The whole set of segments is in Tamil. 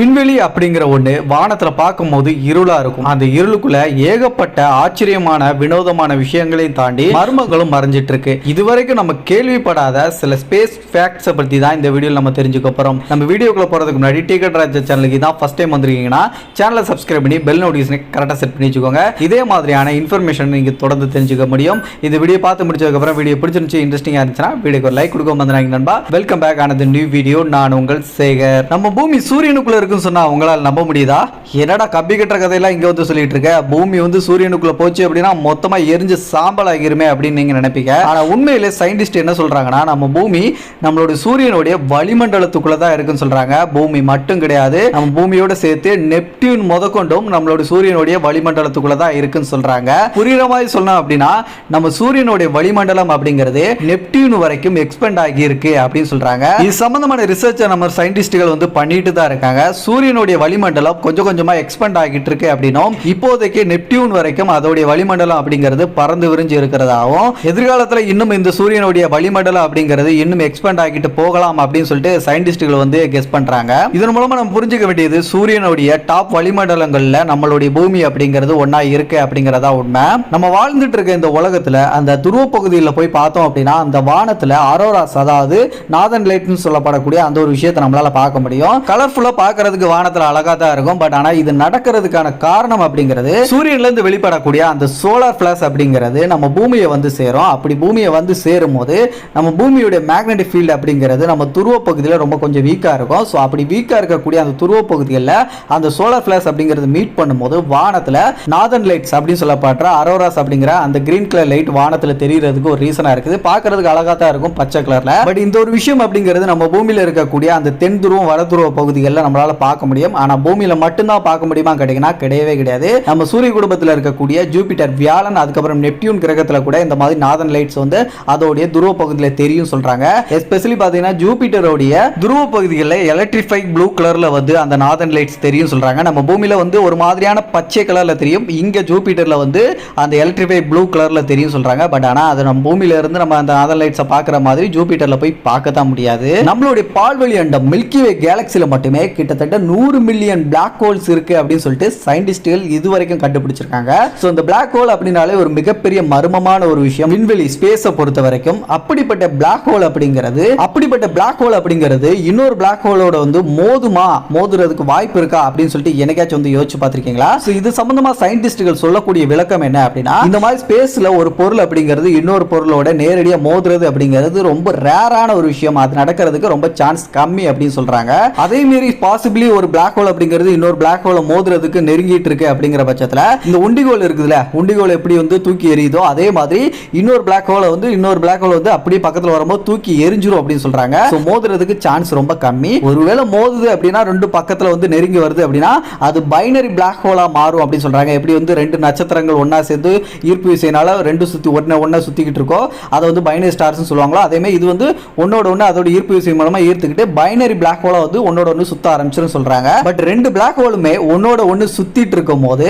விண்வெளி அப்படிங்கிற ஒண்ணு வானத்துல பார்க்கும்போது இருளா இருக்கும். அந்த இருளுக்குள்ள ஏகப்பட்ட ஆச்சரியமான வினோதமான விஷயங்களையும் தாண்டி மர்மங்களும் மறைஞ்சிட்டு இருக்கு இதுவரைக்கும் நம்ம கேள்விப்படாத சில ஸ்பேஸ் ஃபேக்ட்ஸை பத்தி தான் இந்த வீடியோ நம்ம தெரிஞ்சுக்க போறோம். நம்ம வீடியோக்குள்ள போறதுக்கு முன்னாடி டிக்கெட் ராஜா சேனலுக்கு தான் ஃபர்ஸ்ட் டைம் வந்திருக்கீங்கன்னா சேனலை சப்ஸ்கிரைப் பண்ணி பெல் நோட்டிஃபிகேஷன் கரெக்டாக செட் பண்ணி வச்சுக்கோங்க. இதே மாதிரியான இன்ஃபர்மேஷன் நீங்க தொடர்ந்து தெரிஞ்சுக்க முடியும். இந்த வீடியோ பார்த்து முடிச்சதுக்கப்புறம் வீடியோ பிடிச்சிருந்துச்சு இன்ட்ரெஸ்டிங்காக இருந்துச்சுன்னா வீடியோக்கு லைக் கொடுக்க வந்தாங்க நண்பா. வெல்கம் பேக் ஆனது நியூ வீடியோ நான் உங்கள் சேகர். நம்ம பூமி சூரியனுக்குள்ள இருக்குன்னு சொன்னா உங்களால் நம்ப முடியுதா? என்னடா கம்பி கட்டுற கதையெல்லாம் இங்க வந்து சொல்லிட்டு இருக்க? பூமி வந்து சூரியனுக்குள்ள போச்சு அப்படின்னா மொத்தமா எரிஞ்சு சாம்பல் ஆகிருமே அப்படின்னு நீங்க நினைப்பீங்க. ஆனா உண்மையிலே சயின்டிஸ்ட் என்ன சொல்றாங்கன்னா நம்ம பூமி நம்மளோட சூரியனுடைய வளிமண்டலத்துக்குள்ள தான் இருக்குன்னு சொல்றாங்க. பூமி மட்டும் கிடையாது. நம்ம பூமியோட சேர்த்து நெப்டியூன் முதற்கொண்டும் நம்மளோட சூரியனுடைய வளிமண்டலத்துக்குள்ள தான் இருக்குன்னு சொல்றாங்க. புரியுற மாதிரி சொல்லணும் அப்படின்னா நம்ம சூரியனுடைய வளிமண்டலம் அப்படிங்கிறது நெப்டியூன் வரைக்கும் எக்ஸ்பெண்ட் ஆகி இருக்கு அப்படின்னு சொல்றாங்க. இது சம்பந்தமான ரிசர்ச்சை நம்ம சயின்டிஸ்டுகள் வந்து பண்ணிட்டு தான் இருக்காங்க. சூரியனுடைய வளிமண்டலம் கொஞ்சம் கொஞ்சமா எக்ஸ்பெண்ட் ஆகிட்டு இருக்கு அப்படின்னும் இப்போதைக்கு நெப்டியூன் வரைக்கும் அதோடைய வளிமண்டலம் அப்படிங்கிறது பறந்து விரிஞ்சு இருக்கிறதாகவும் எதிர்காலத்தில் இன்னும் இந்த சூரியனுடைய வளிமண்டலம் அப்படிங்கிறது இன்னும் எக்ஸ்பெண்ட் ஆகிட்டு போகலாம் அப்படின்னு சொல்லிட்டு சயின்டிஸ்டுகள் வந்து கெஸ் பண்றாங்க. இதன் மூலமா நம்ம புரிஞ்சுக்க வேண்டியது சூரியனுடைய டாப் வளிமண்டலங்கள்ல நம்மளுடைய பூமி அப்படிங்கிறது ஒன்னா இருக்கு அப்படிங்கறதா உண்மை. நம்ம வாழ்ந்துட்டு இருக்க இந்த உலகத்துல அந்த துருவ பகுதியில் போய் பார்த்தோம் அப்படின்னா அந்த வானத்துல அரோராஸ் அதாவது நாதன் லைட்னு சொல்லப்படக்கூடிய அந்த ஒரு விஷயத்தை நம்மளால பார்க்க முடியும். கலர்ஃபுல்லா பார்க்கறதுக்கு வானத்துல அழகா தான் இருக்கும். பட் ஆனா இது நடக்கிறதுக்கான காரணம் அப்படிங்கிறது சூரியன்ல இருந்து வெளிப்படக்கூடிய அந்த சோலார் பிளஸ் அப்படிங்கிறது நம்ம பூமியை வந்து சேரும். அப்படி பூமியை வந்து சேரும் போது நம்ம பூமியுடைய மேக்னெட்டிக் ஃபீல்டு அப்படிங்கிறது நம்ம துருவ பகுதியில் ரொம்ப கொஞ்சம் வீக்கா இருக்கும். ஸோ அப்படி வீக்கா இருக்கக்கூடிய அந்த துருவ பகுதிகளில் அந்த சோலார் பிளஸ் அப்படிங்கிறது மீட் பண்ணும்போது வானத்துல நாதன் லைட்ஸ் அப்படின்னு சொல்லப்படுற அரோராஸ் அப்படிங்கிற அந்த கிரீன் கலர் லைட் வானத்துல தெரியறதுக்கு ஒரு ரீசனா இருக்குது. பார்க்கறதுக்கு அழகா தான் இருக்கும் பச்சை கலர்ல பட் இந்த ஒரு விஷயம் அப்படிங்கிறது நம்ம பூமியில் இருக்கக்கூடிய அந்த தென் துருவம் வட துருவ பகுதிகளில் நம்மளால பார்க்க முடியும். ஆனா பூமியில மட்டும்தான் பார்க்க முடியுமா கேட்டீங்கன்னா கிடையவே கிடையாது. நம்ம சூரிய குடும்பத்தில் இருக்கக்கூடிய ஜூபிட்டர் வியாழன் அதுக்கப்புறம் நெப்டியூன் கிரகத்தில் கூட இந்த மாதிரி நாதன் லைட்ஸ் வந்து அதோடைய துருவ பகுதியில் தெரியும் சொல்றாங்க. எஸ்பெஷலி பார்த்தீங்கன்னா ஜூபிட்டரோடைய துருவ பகுதிகளில் எலக்ட்ரிஃபை ப்ளூ கலரில் வந்து அந்த நாதன் லைட்ஸ் தெரியும் சொல்றாங்க. நம்ம பூமியில வந்து ஒரு மாதிரியான பச்சை கலரில் தெரியும். இங்க ஜூபிட்டரில் வந்து அந்த எலக்ட்ரிஃபை ப்ளூ கலரில் தெரியும் சொல்றாங்க. பட் ஆனால் அது நம்ம பூமியில இருந்து நம்ம அந்த நாதன் லைட்ஸை பார்க்குற மாதிரி ஜூபிட்டரில் போய் பார்க்க தான் முடியாது. நம்மளுடைய பால்வெளி அண்டம் மில்கி வே கேலக்சியில் மட்டுமே கிட்டத்தட்ட நூறு மில்லியன் பிளாக் ஹோல்ஸ் இருக்கு அப்படின்னு சொல்லிட்டு சயின்டிஸ்டுகள் இதுவரைக்கும் கண்டுபிடிச்சிருக்காங்க. ஸோ இந்த பிளாக் ஹோல் அப்படின்னாலே ஒரு மிகப்பெரிய மர்மமான ஒரு விஷயம். விண்வெளி ஸ்பேஸை பொறுத்த வரைக்கும் அப்படிப்பட்ட பிளாக் ஹோல் அப்படிங்கிறது அப்படிப்பட்ட பிளாக் ஹோல் அப்படிங்கிறது இன்னொரு பிளாக் ஹோலோட வந்து மோதுமா மோதுறதுக்கு வாய்ப்பு இருக்கா அப்படின்னு சொல்லிட்டு எனக்காச்சும் வந்து யோசிச்சு பார்த்திருக்கீங்களா? ஸோ இது சம்பந்தமா சயின்டிஸ்டுகள் சொல்லக்கூடிய விளக்கம் என்ன அப்படின்னா இந்த மாதிரி ஸ்பேஸ்ல ஒரு பொருள் அப்படிங்கிறது இன்னொரு பொருளோட நேரடியாக மோதுறது அப்படிங்கிறது ரொம்ப ரேரான ஒரு விஷயம். அது நடக்கிறதுக்கு ரொம்ப சான்ஸ் கம்மி அப்படின்னு சொல்றாங்க. அதே மாரி பாசிபிள் ஒரு பிளாக் ஹோல் அப்படிங்கிறது இன்னொரு பிளாக் ஹோலை மோதுறதுக்கு நெருங்கிட்டு இருக்கு அப்படிங்கிற பட்சத்தில் இந்த உண்டிகோல் இருக்குதுல்ல உண்டிகோல் எப்படி வந்து தூக்கி எரியுதோ அதே மாதிரி இன்னொரு பிளாக் ஹோலை வந்து இன்னொரு பிளாக் ஹோல் வந்து அப்படியே பக்கத்தில் வரும்போது தூக்கி எரிஞ்சிரும் அப்படின்னு சொல்றாங்க. ஸோ மோதுறதுக்கு சான்ஸ் ரொம்ப கம்மி. ஒருவேளை மோதுது அப்படின்னா ரெண்டு பக்கத்தில் வந்து நெருங்கி வருது அப்படின்னா அது பைனரி பிளாக் ஹோலா மாறும் அப்படின்னு சொல்றாங்க. எப்படி வந்து ரெண்டு நட்சத்திரங்கள் ஒன்னா சேர்ந்து ஈர்ப்பு விசையினால ரெண்டு சுத்தி ஒன்ன ஒன்னா சுத்திக்கிட்டு இருக்கோ அதை வந்து பைனரி ஸ்டார்ஸ் சொல்லுவாங்களோ? அதே மாதிரி இது வந்து ஒன்னோட ஒன்று அதோட ஈர்ப்பு விசை மூலமா ஈர்த்துக்கிட்டு பைனரி பிளாக் ஹோலா வந்து ஒன்னோட ஒன்று சுத்த ஆரம்பிச்சிரும் சொல்றாங்க. பட் ரெண்டு பிளாக் ஹோலுமே ஒன்னோட ஒன்று சுத்திட்டு இருக்கும் போது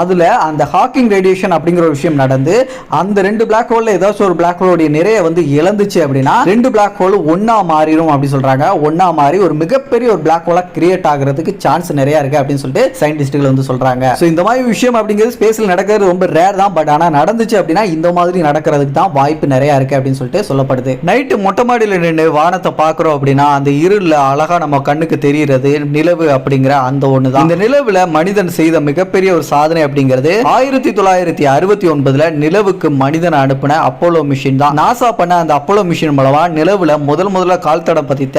அதுல அந்த ஹாக்கிங் ரேடியேஷன் அப்படிங்கிற ஒரு விஷயம் நடந்து அந்த ரெண்டு பிளாக் ஹோலில் ஏதாச்சும் ஒரு பிளாக் ஹோலுடைய நிறைய வந்து இழந்துச்சு அப்படின்னா ரெண்டு பிளாக் ஹோல் ஒன்றா மாறிடும் அப்படின்னு சொல்றாங்க. ஒன்றா மாறி ஒரு மிகப்பெரிய ஒரு பிளாக் ஹோலா கிரியேட் ஆகிறதுக்கு சான்ஸ் நிறைய இருக்கு அப்படின்னு சொல்லிட்டு சயின்டிஸ்டுகள் வந்து சொல்றாங்க. ஸோ இந்த மாதிரி விஷயம் அப்படிங்கிறது ஸ்பேஸில் நடக்கிறது ரொம்ப ரேர் தான். பட் ஆனால் நடந்துச்சு அப்படின்னா இந்த மாதிரி நடக்கிறதுக்கு தான் வாய்ப்பு நிறைய இருக்கு அப்படின்னு சொல்லிட்டு சொல்லப்படுது. நைட்டு மொட்டை மாடியில் நின்று வானத்தை பார்க்குறோம் அப்படின்னா அந்த இருளில் அழகா நம்ம கண்ணுக்கு தெரிகிறது நிலவு அப்படிங்கிற அந்த ஒன்று தான் இந்த நிலவுல மனிதன் செய்த மிகப்பெரிய ஒரு சாதனை அப்படிங்கிறது ஆயிரத்தி தொள்ளாயிரத்தி அறுபத்தி ஒன்பதுல நிலவுக்கு மனிதன் அனுப்பின அப்போலோ மிஷின் தான். நாசா பண்ண அந்த அப்போலோ மிஷின் மூலமா நிலவுல முதல் முதல்ல கால் தடம் பதித்த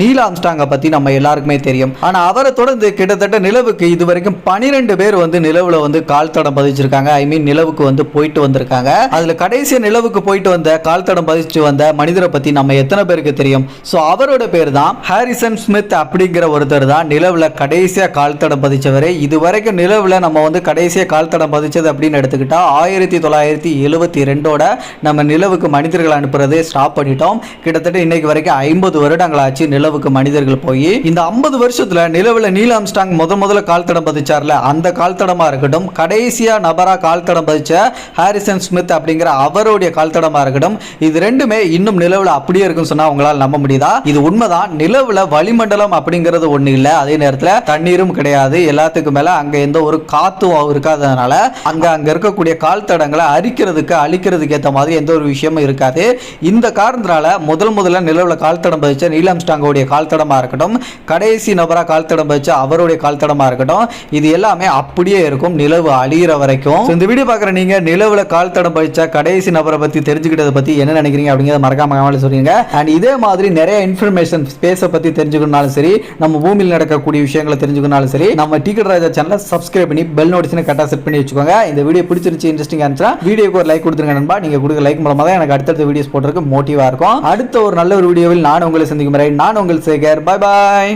நீல ஆம்ஸ்டாங்க பத்தி நம்ம எல்லாருக்குமே தெரியும். ஆனா அவரை தொடர்ந்து கிட்டத்தட்ட நிலவுக்கு இது வரைக்கும் பனிரெண்டு பேர் வந்து நிலவுல வந்து கால் தடம் பதிச்சிருக்காங்க. ஐ மீன் நிலவுக்கு வந்து போயிட்டு வந்திருக்காங்க. அதுல கடைசியா நிலவுக்கு போயிட்டு வந்த கால் தடம் பதிச்சு வந்த மனிதரை பத்தி நம்ம எத்தனை பேருக்கு தெரியும்? ஸோ அவரோட பேர் தான் ஹாரிசன் ஸ்மித் அப்படிங்கிற ஒருத்தர் தான். தான் நிலவில் கடைசியாக கால் தடம் பதிச்சவர். இது வரைக்கும் நம்ம வந்து கடைசியாக கால் தடம் பதிச்சது அப்படின்னு எடுத்துக்கிட்டால் ஆயிரத்தி தொள்ளாயிரத்தி எழுபத்தி ரெண்டோட நம்ம நிலவுக்கு மனிதர்கள் அனுப்புறதே ஸ்டாப் பண்ணிட்டோம். கிட்டத்தட்ட இன்னைக்கு வரைக்கும் ஐம்பது வருடங்கள் ஆச்சு நிலவுக்கு மனிதர்கள் போய். இந்த ஐம்பது வருஷத்தில் நிலவில் நீல் ஆம்ஸ்டாங் முத முதல்ல கால் தடம் பதிச்சார்ல அந்த கால் தடமாக இருக்கட்டும் கடைசியாக நபராக கால் தடம் பதிச்ச ஹாரிசன் ஸ்மித் அப்படிங்கிற அவருடைய கால் தடமாக இருக்கட்டும் இது ரெண்டுமே இன்னும் நிலவில் அப்படியே இருக்குன்னு சொன்னால் உங்களால் நம்ப முடியுதா? இது உண்மைதான். நிலவில் வளிமண்டலம் அப்படிங்கிறது ஒன்று இல்லை. இல்லை அதே நேரத்தில் தண்ணீரும் கிடையாது. எல்லாத்துக்கும் மேலே அங்க எந்த ஒரு காத்தும் இருக்காததுனால அங்க அங்கே இருக்கக்கூடிய கால் தடங்களை அரிக்கிறதுக்கு அழிக்கிறதுக்கு ஏற்ற மாதிரி எந்த ஒரு விஷயமும் இருக்காது. இந்த காரணத்தினால முதல் முதல்ல நிலவில் கால் தடம் பதிச்ச நீலம் ஸ்டாங்கோடைய கால் தடமாக இருக்கட்டும் கடைசி நபரா கால் தடம் பதிச்ச அவருடைய கால் தடமாக இருக்கட்டும் இது எல்லாமே அப்படியே இருக்கும். நிலவு அழிகிற வரைக்கும். இந்த வீடியோ பார்க்குற நீங்க நிலவுல கால் தடம் பதிச்ச கடைசி நபரை பத்தி தெரிஞ்சுக்கிட்டதை பற்றி என்ன நினைக்கிறீங்க அப்படிங்கிறத மறக்காம சொல்லுங்க அண்ட் இதே மாதிரி நிறைய இன்ஃபர்மேஷன் ஸ்பேஸை பத்தி தெரிஞ்சுக்கணும்னாலும் சரி நம்ம பூமி பூமியில் நடக்கக்கூடிய விஷயங்களை தெரிஞ்சுக்கணும்னாலும் சரி நம்ம டிக்கெட் ராஜா சேனலை சப்ஸ்கிரைப் பண்ணி பெல் நோட்டிஸ்னு கரெக்டாக செட் பண்ணி வச்சுக்கோங்க. இந்த வீடியோ பிடிச்சிருந்துச்சு இன்ட்ரெஸ்டிங்காக இருந்துச்சுன்னா வீடியோக்கு ஒரு லைக் கொடுத்துருங்க நண்பா. நீங்க கொடுக்க லைக் மூலமாக தான் எனக்கு அடுத்தடுத்த வீடியோஸ் போடுறதுக்கு மோட்டிவாக இருக்கும். அடுத்த ஒரு நல்ல ஒரு வீடியோவில் நான் உங்களை சந்திக்கும் வரை நான் உங்கள் சேகர். பாய் பாய்